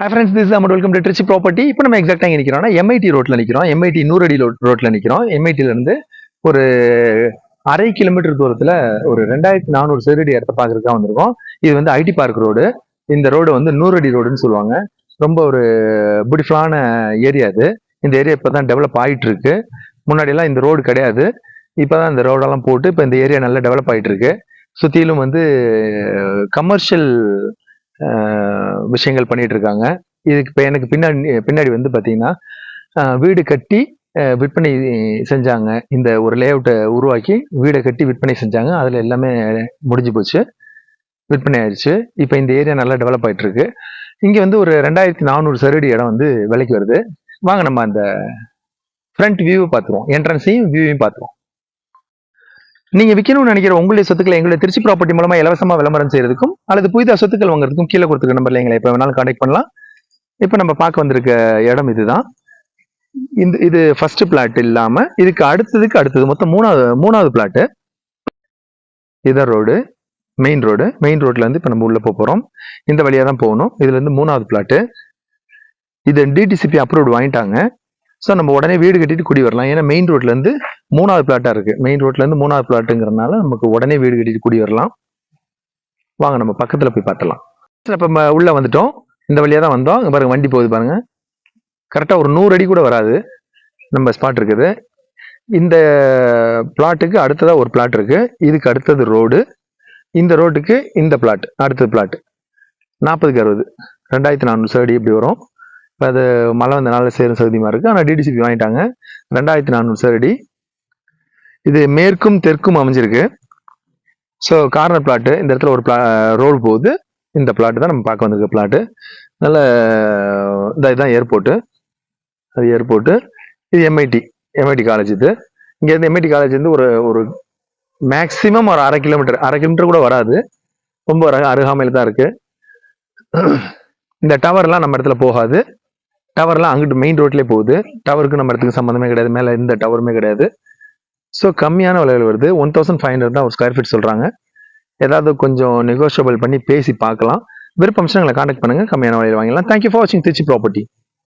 Hi friends this amount welcome to Trichy property இப்போ நம்ம எக்ஸாக்டாக எங்கே நிற்கிறோம்னா எம்ஐடி ரோட்டில் நிற்கிறோம் எம்ஐடி நூறடி ரோட்டில் நிற்கிறோம் எம்ஐடியிலேருந்து ஒரு அரை கிலோமீட்டர் தூரத்தில் ஒரு ரெண்டாயிரத்தி நானூறு சதுரடி இடத்த பார்க்குறதுக்காக வந்திருக்கோம். இது வந்து ஐடி பார்க் ரோடு இந்த ரோடு வந்து நூறடி ரோடுன்னு சொல்லுவாங்க. ரொம்ப ஒரு பியூட்டிஃபுல்லான ஏரியா இது. இந்த ஏரியா இப்போ தான் டெவலப் ஆகிட்டு இருக்கு முன்னாடியெல்லாம் இந்த ரோடு கிடையாது. இப்போ தான் இந்த ரோடெல்லாம் போட்டு இப்போ இந்த ஏரியா நல்லா டெவலப் ஆகிட்டு இருக்கு சுற்றிலும் வந்து கமர்ஷியல் விஷயங்கள் பண்ணிட்டு இருக்காங்க இதுக்கு இப்போ எனக்கு பின்னாடி பின்னாடி வந்து பார்த்தீங்கன்னா வீடு கட்டி விற்பனை செஞ்சாங்க. இந்த ஒரு லேஅவுட்டை உருவாக்கி வீடை கட்டி விற்பனை செஞ்சாங்க. அதில் எல்லாமே முடிஞ்சு போச்சு. விற்பனை ஆயிடுச்சு. இப்போ இந்த ஏரியா நல்லா டெவலப் ஆகிட்டு இருக்கு இங்கே வந்து ஒரு ரெண்டாயிரத்தி நானூறு சரடி இடம் வந்து விலைக்கு வருது. வாங்க நம்ம அந்த ஃப்ரண்ட் வியூவை பார்த்துருவோம். என்ட்ரன்ஸையும் வியூவையும் பார்த்துருவோம். நீங்க விற்கணும்னு நினைக்கிற உங்களுடைய சொத்துக்களை எங்களுடைய திருச்சி ப்ராப்பர்ட்டி மூலமா இலவசமா விளம்பரம் செய்யறதுக்கும் அல்லது புதிதா சொத்துக்கள் வாங்குறதுக்கும் கீழே கொடுத்துருக்க நம்பர்ல எங்களை எப்போ வேணாலும் கான்டாக்ட் பண்ணலாம். இப்போ நம்ம பார்க்க வந்திருக்க இடம் இதுதான். இந்த இது ஃபர்ஸ்ட் பிளாட் இல்லாம இதுக்கு அடுத்ததுக்கு அடுத்தது மொத்தம் மூணாவது மூணாவது பிளாட்டு இதான் ரோடு மெயின் ரோடு மெயின் ரோட்ல இருந்து இப்போ நம்ம உள்ள போக போறோம். இந்த வழியா தான் போகணும். இதுல இருந்து மூணாவது பிளாட்டு இது டிடிசிபி அப்ரூவ்டு வாங்கிட்டாங்க. ஸோ நம்ம உடனே வீடு கட்டிட்டு குடி வரலாம். ஏன்னா மெயின் ரோட்ல இருந்து மூணாவது பிளாட்டாக இருக்குது மெயின் ரோட்லேருந்து மூணாவது பிளாட்டுங்கிறதுனால நமக்கு உடனே வீடு கட்டிட்டு கூடி வரலாம். வாங்க நம்ம பக்கத்தில் போய் பார்த்தலாம் இப்போ நம்ம உள்ளே வந்துட்டோம். இந்த வழியாக தான் வந்தோம். இங்கே பாருங்கள் வண்டி போகுது பாருங்கள் கரெக்டாக ஒரு நூறு அடி கூட வராது. நம்ம ஸ்பாட் இருக்குது. இந்த பிளாட்டுக்கு அடுத்ததாக ஒரு பிளாட் இருக்குது இதுக்கு அடுத்தது ரோடு இந்த ரோட்டுக்கு இந்த பிளாட் அடுத்தது பிளாட் நாற்பதுக்கு அறுபது. ரெண்டாயிரத்தி நானூறு சதுரடி இப்படி வரும். இப்போ அது மழை வந்தனால சேரும் சகுதியுமா இருக்குது ஆனால் டிடிசிபி வாங்கிட்டாங்க. ரெண்டாயிரத்தி நானூறு சதுரடி. இது மேற்கும் தெற்கும் அமைஞ்சிருக்கு. ஸோ கார்னர் பிளாட்டு இந்த இடத்துல ஒரு பிளா ரோல் போகுது. இந்த பிளாட்டு தான் நம்ம பார்க்க வந்திருக்க பிளாட்டு நல்ல இந்த இதுதான் ஏர்போர்ட்டு அது ஏர்போர்ட்டு இது எம்ஐடி எம்ஐடி காலேஜ் இது. இங்கேருந்து எம்ஐடி காலேஜ் வந்து ஒரு ஒரு மேக்ஸிமம் ஒரு அரை கிலோமீட்டர் அரை கிலோமீட்டர் கூட வராது. ரொம்ப அருகாமையில் தான் இருக்கு. இந்த டவர்லாம் நம்ம இடத்துல போகாது. டவர்லாம் அங்கிட்டு மெயின் ரோட்லேயே போகுது. டவருக்கு நம்ம இடத்துக்கு சம்மந்தமே கிடையாது. மேலே எந்த டவருமே கிடையாது. ஸோ கம்மியான விலையில் வருது. ஒன் தௌசண்ட் ஃபைவ் ஹண்ட்ரட் தான் ஒரு ஸ்கொயர் ஃபீட் சொல்கிறாங்க ஏதாவது கொஞ்சம் நெகோஷியபிள் பண்ணி பேசி பார்க்கலாம். விருப்பம் எங்களை காண்டாக்ட் பண்ணுங்க. கம்மியான விலையில் வாங்கலாம் தேங்க்யூ ஃபார் வாட்சிங் திருச்சி ப்ராப்பர்ட்டி